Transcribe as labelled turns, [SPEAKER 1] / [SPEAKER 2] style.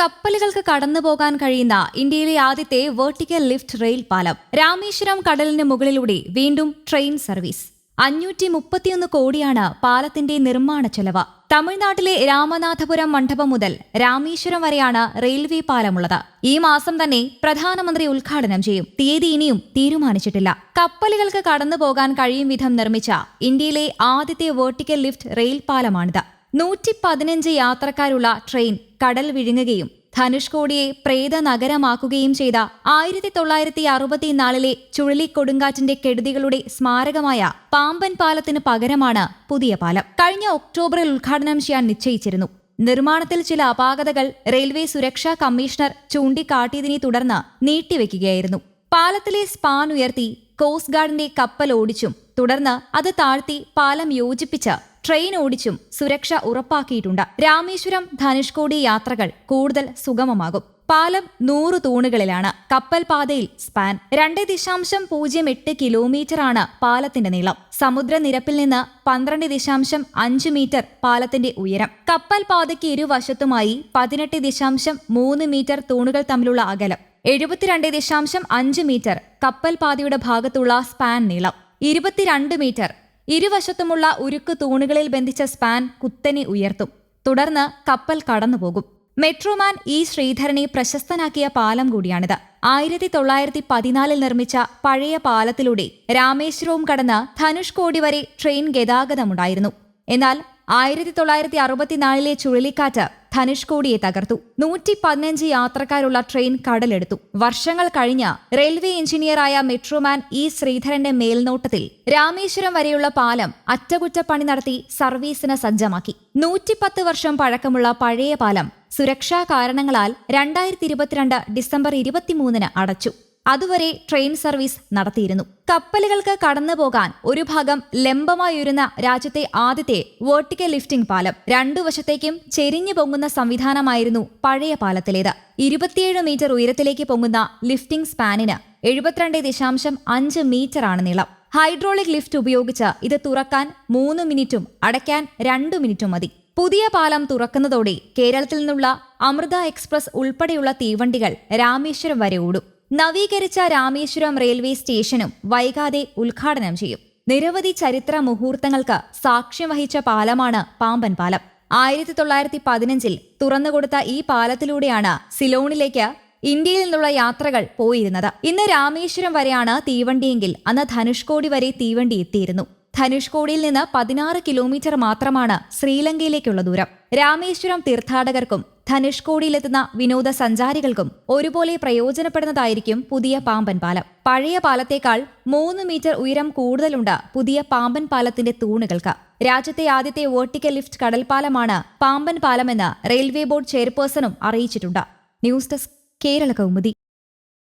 [SPEAKER 1] കപ്പലുകൾക്ക് കടന്നു പോകാൻ കഴിയുന്ന ഇന്ത്യയിലെ ആദ്യത്തെ വെർട്ടിക്കൽ ലിഫ്റ്റ് റെയിൽ പാലം. രാമേശ്വരം കടലിന് മുകളിലൂടെ വീണ്ടും ട്രെയിൻ സർവീസ്. അഞ്ഞൂറ്റി മുപ്പത്തിയൊന്ന് കോടിയാണ് പാലത്തിന്റെ നിർമ്മാണ ചെലവ്. തമിഴ്നാട്ടിലെ രാമനാഥപുരം മണ്ഡപം മുതൽ രാമേശ്വരം വരെയാണ് റെയിൽവേ പാലമുള്ളത്. ഈ മാസം തന്നെ പ്രധാനമന്ത്രി ഉദ്ഘാടനം ചെയ്യും. തീയതി ഇനിയും തീരുമാനിച്ചിട്ടില്ല. കപ്പലുകൾക്ക് കടന്നുപോകാൻ കഴിയും വിധം നിർമ്മിച്ച ഇന്ത്യയിലെ ആദ്യത്തെ വെർട്ടിക്കൽ ലിഫ്റ്റ് റെയിൽ പാലമാണിത്. നൂറ്റി പതിനഞ്ച് യാത്രക്കാരുള്ള ട്രെയിൻ കടൽ വിഴുങ്ങുകയും ധനുഷ്കോടിയെ പ്രേത നഗരമാക്കുകയും ചെയ്ത ആയിരത്തി തൊള്ളായിരത്തി അറുപത്തിനാലിലെ ചുഴലിക്കൊടുങ്കാറ്റിന്റെ കെടുതികളുടെ സ്മാരകമായ പാമ്പൻ പാലത്തിന് പകരമാണ് പുതിയ പാലം. കഴിഞ്ഞ ഒക്ടോബറിൽ ഉദ്ഘാടനം ചെയ്യാൻ നിശ്ചയിച്ചിരുന്നു. നിർമ്മാണത്തിൽ ചില അപാകതകൾ റെയിൽവേ സുരക്ഷാ കമ്മീഷണർ ചൂണ്ടിക്കാട്ടിയതിനെ തുടർന്ന് നീട്ടിവെക്കുകയായിരുന്നു. പാലത്തിലെ സ്പാൻ ഉയർത്തി കോസ്റ്റ് ഗാർഡിന്റെ കപ്പൽ ഓടിച്ചും തുടർന്ന് അത് താഴ്ത്തി പാലം യോജിപ്പിച്ച് ട്രെയിൻ ഓടിച്ചും സുരക്ഷ ഉറപ്പാക്കിയിട്ടുണ്ട്. രാമേശ്വരം ധനുഷ്കോടി യാത്രകൾ കൂടുതൽ സുഗമമാകും. പാലം നൂറ് തൂണുകളിലാണ്. കപ്പൽ പാതയിൽ സ്പാൻ. രണ്ട് ദശാംശം പൂജ്യം എട്ട് കിലോമീറ്ററാണ് പാലത്തിന്റെ നീളം. സമുദ്രനിരപ്പിൽ നിന്ന് പന്ത്രണ്ട് ദശാംശം അഞ്ച് മീറ്റർ പാലത്തിന്റെ ഉയരം. കപ്പൽ പാതയ്ക്ക് ഇരുവശത്തുമായി പതിനെട്ട് ദശാംശം മൂന്ന് മീറ്റർ തൂണുകൾ തമ്മിലുള്ള അകലം. എഴുപത്തിരണ്ട് ദശാംശം അഞ്ച് മീറ്റർ കപ്പൽ പാതയുടെ ഭാഗത്തുള്ള സ്പാൻ നീളം. ഇരുപത്തിരണ്ട് മീറ്റർ ഇരുവശത്തുമുള്ള ഉരുക്ക് തൂണുകളിൽ ബന്ധിച്ച സ്പാൻ കുത്തനെ ഉയർത്തും. തുടർന്ന് കപ്പൽ കടന്നുപോകും. Metro man E. ശ്രീധരനെ പ്രശസ്തനാക്കിയ പാലം കൂടിയാണിത്. ആയിരത്തി തൊള്ളായിരത്തി പതിനാലിൽ നിർമ്മിച്ച പഴയ പാലത്തിലൂടെ രാമേശ്വരവും കടന്ന് ധനുഷ്കോടി വരെ ട്രെയിൻ ഗതാഗതമുണ്ടായിരുന്നു. എന്നാൽ ആയിരത്തി തൊള്ളായിരത്തി അറുപത്തിനാലിലെ ചുഴലിക്കാറ്റ് ധനുഷ്കോടിയെ തകർത്തു. നൂറ്റി പതിനഞ്ച് യാത്രക്കാരുള്ള ട്രെയിൻ കടലെടുത്തു. വർഷങ്ങൾ കഴിഞ്ഞ റെയിൽവേ എഞ്ചിനീയറായ മെട്രോമാൻ ഇ ശ്രീധരന്റെ മേൽനോട്ടത്തിൽ രാമേശ്വരം വരെയുള്ള പാലം അറ്റകുറ്റപ്പണി നടത്തി സർവീസിന് സജ്ജമാക്കി. നൂറ്റിപ്പത്ത് വർഷം പഴക്കമുള്ള പഴയ പാലം സുരക്ഷാ കാരണങ്ങളാൽ രണ്ടായിരത്തി ഇരുപത്തിരണ്ട് ഡിസംബർ ഇരുപത്തിമൂന്നിന് അടച്ചു. അതുവരെ ട്രെയിൻ സർവീസ് നടത്തിയിരുന്നു. കപ്പലുകൾക്ക് കടന്നു പോകാൻ ഒരു ഭാഗം ലംബമായി ഉയരുന്ന രാജ്യത്തെ ആദ്യത്തെ വേർട്ടിക്കൽ ലിഫ്റ്റിംഗ് പാലം. രണ്ടു വശത്തേക്കും ചെരിഞ്ഞു പൊങ്ങുന്ന സംവിധാനമായിരുന്നു പഴയ പാലത്തിലേത്. ഇരുപത്തിയേഴ് മീറ്റർ ഉയരത്തിലേക്ക് പൊങ്ങുന്ന ലിഫ്റ്റിംഗ് സ്പാനിന് എഴുപത്തിരണ്ട് ദശാംശം അഞ്ച് മീറ്ററാണ് നീളം. ഹൈഡ്രോളിക് ലിഫ്റ്റ് ഉപയോഗിച്ച് ഇത് തുറക്കാൻ മൂന്ന് മിനിറ്റും അടയ്ക്കാൻ രണ്ടു മിനിറ്റും മതി. പുതിയ പാലം തുറക്കുന്നതോടെ കേരളത്തിൽ നിന്നുള്ള അമൃത എക്സ്പ്രസ് ഉൾപ്പെടെയുള്ള തീവണ്ടികൾ രാമേശ്വരം വരെ ഓടും. നവീകരിച്ച രാമേശ്വരം റെയിൽവേ സ്റ്റേഷനും വൈകാതെ ഉദ്ഘാടനം ചെയ്യും. നിരവധി ചരിത്ര മുഹൂർത്തങ്ങൾക്ക് സാക്ഷ്യം വഹിച്ച പാലമാണ് പാമ്പൻ പാലം. ആയിരത്തി തൊള്ളായിരത്തി പതിനഞ്ചിൽ തുറന്നുകൊടുത്ത ഈ പാലത്തിലൂടെയാണ് സിലോണിലേക്ക് ഇന്ത്യയിൽ നിന്നുള്ള യാത്രകൾ പോയിരുന്നത്. ഇന്ന് രാമേശ്വരം വരെയാണ് തീവണ്ടിയെങ്കിൽ അന്ന് ധനുഷ്കോടി വരെ തീവണ്ടി എത്തിയിരുന്നു. ധനുഷ്കോടിയിൽ നിന്ന് പതിനാറ് കിലോമീറ്റർ മാത്രമാണ് ശ്രീലങ്കയിലേക്കുള്ള ദൂരം. രാമേശ്വരം തീർത്ഥാടകർക്കും ധനുഷ്കോടിയിലെത്തുന്ന വിനോദസഞ്ചാരികൾക്കും ഒരുപോലെ പ്രയോജനപ്പെടുന്നതായിരിക്കും പുതിയ പാമ്പൻ പാലം. പഴയ പാലത്തേക്കാൾ മൂന്ന് മീറ്റർ ഉയരം കൂടുതലുണ്ട് പുതിയ പാമ്പൻ പാലത്തിന്റെ തൂണുകൾക്ക്. രാജ്യത്തെ ആദ്യത്തെ വേർട്ടിക്കൽ ലിഫ്റ്റ് കടൽപ്പാലമാണ് പാമ്പൻ പാലമെന്ന് റെയിൽവേ ബോർഡ് ചെയർപേഴ്സണും അറിയിച്ചിട്ടുണ്ട്. News desk Kerala Kaumudi.